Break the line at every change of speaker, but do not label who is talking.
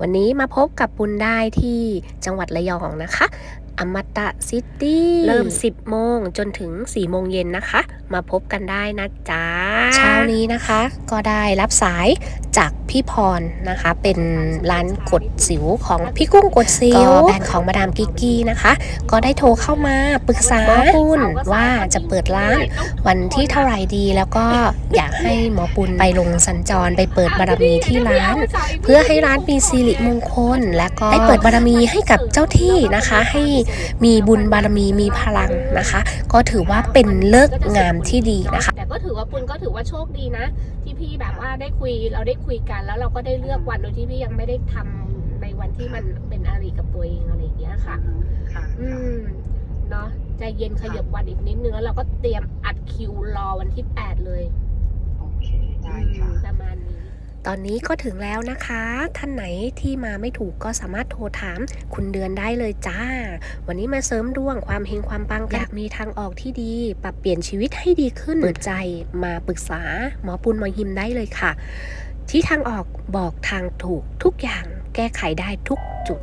วันนี้มาพบกับปุณได้ที่จังหวัดระยองนะคะ อมตะซิตี้เริ่ม 10 โมงจนถึง 4 โมงเย็นนะคะ มาพบกันได้นะจ๊ะ เช้านี้นะคะ ก็ได้รับสายจากพี่พรนะคะ เป็นร้านกดสิวของพี่กุ้งกดสิวก็แบรนด์ของมาดามกิกกี้นะคะ ก็ได้โทรเข้ามาปรึกษาปุ้นว่าจะเปิดร้านวันที่เท่าไหร่ดี แล้วก็อยากให้หมอปุณไปลงสัญจรไปเปิดบารมีที่ร้าน เพื่อให้ร้านมีสิริมงคล และก็ได้เปิดบารมีให้กับเจ้าที่นะคะ ให้มีบุญบารมีมีพลังนะคะ ก็ถือว่าเป็นเลิกษ์งามที่ดีนะคะ
แต่ก็ถือว่าปุณก็ถือว่าโชคดีนะ ที่พี่แบบว่าได้คุยเราได้คุยกัน แล้วเราก็ได้เลือกวันโดยที่พี่ยังไม่ได้ทำในวันที่มันเป็นอารีกับตัวเองอะไรอย่างเงี้ยค่ะ
ค่ะ
อืมเนาะใจเย็นขยับวันอีกนิดนึงแล้วเราก็เตรียมอัดคิวรอวันที่ 8 เลย
โอเค ได้ค่ะ
อืมประมาณนี้
ตอนนี้ก็ถึงแล้วนะคะ ท่านไหนที่มาไม่ถูกก็สามารถโทรถาม คุณเดือนได้เลยจ้า วันนี้มาเสริมดวงความเฮงความปังกันอยากมีทางออกที่ดี ปรับเปลี่ยนชีวิตให้ดีขึ้นเปิดใจมาปรึกษา หมอปุณหมอหิมได้เลยค่ะ ที่ทางออกบอกทางถูกทุกอย่างแก้ไขได้ทุกจุด